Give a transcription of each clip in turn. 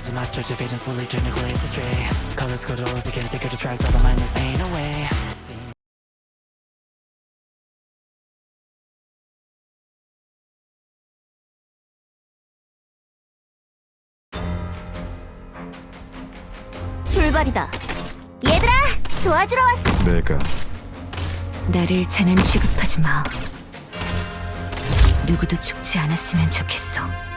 This is my search of fate and slowly turn to glaze astray Colors go to rose again, take or distract all the mindless pain away 출발이다. 얘들아, 도와주러 왔어. 내가 나를 죄는 취급하지 마. 누구도 죽지 않았으면 좋겠어.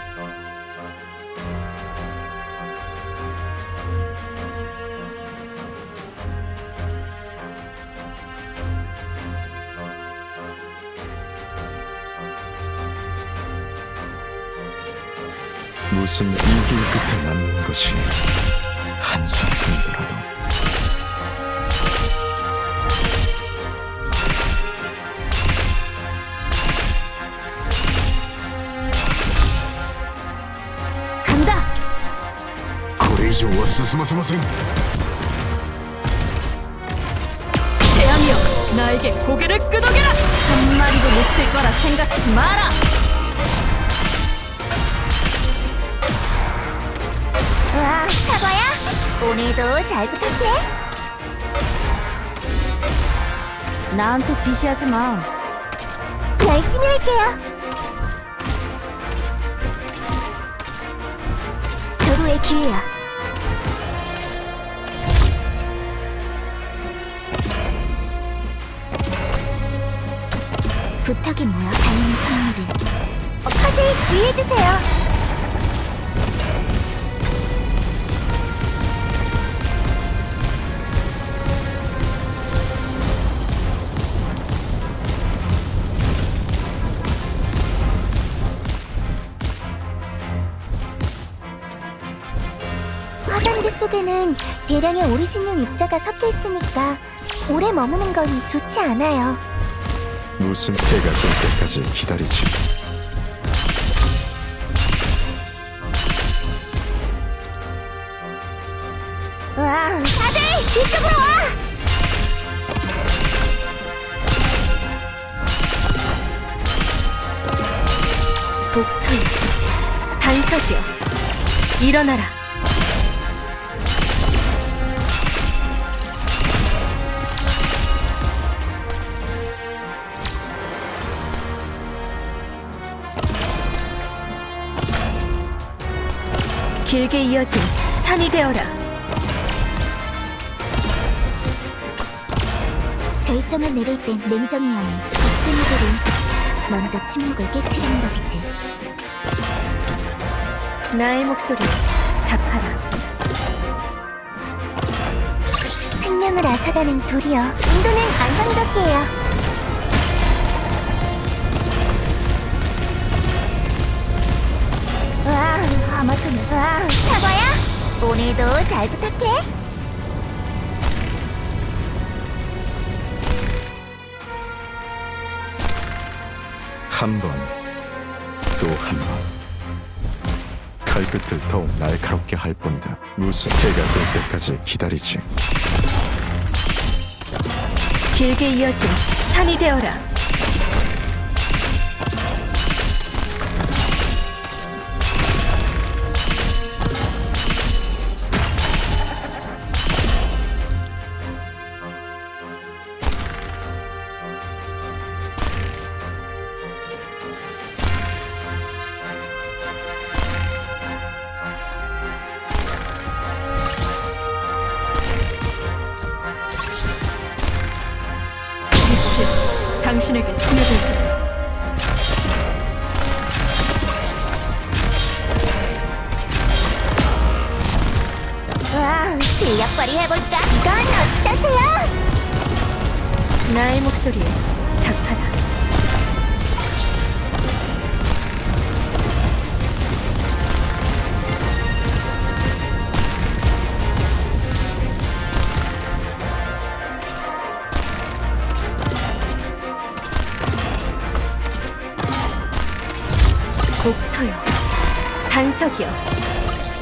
무슨 이길 끝에 남는 것이 한숨뿐이더라도 간다. これ以上は進ませません 태양이여, 나에게 고개를 끄덕여라. 한 마리도 놓칠 거라 생각지 마라. 와, 사과야? 오늘도 잘 부탁해. 나한테 지시하지 마. 열심히 할게요. 서로의 기회야. 부탁이 뭐야? 다행히 선물은. 어, 화제에 주의해주세요. 속에는 대량의 오리진용 입자가 섞여 있으니까 오래 머무는 건 좋지 않아요. 무슨 해가 뜰 때까지 기다리지 와, 다들 이쪽으로 와! 복토여, 단석이여, 일어나라. 길게 이어진 산이 되어라. 결정을 내릴 땐 냉정해야 해. 겁쟁이들은 먼저 침묵을 깨트리는 법이지. 나의 목소리에 답하라. 생명을 앗아가는 돌이여. 인도는 안정적이에요. 잘 부탁해. 한 번 또 한 번 칼끝을 더욱 날카롭게 할 뿐이다 무슨 해가 뜰 때까지 기다리지 길게 이어진 산이 되어라. 당신에게 스며들 거다. 와, 실력 발휘해볼까? 이건 어떠세요? 나의 목소리에 목토여, 반석이여,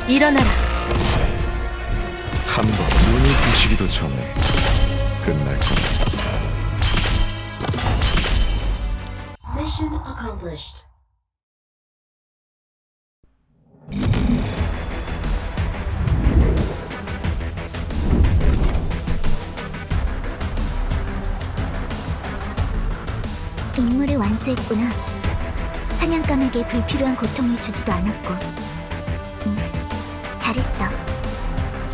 일어나라. 한 번 눈을 부시기도 전에 끝날 거다. Mission accomplished. 임무를 완수했구나. 사냥감에게 불필요한 고통을 주지도 않았고. 음, 잘했어.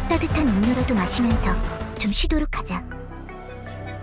따뜻한 음료라도 마시면서 좀 쉬도록 하자.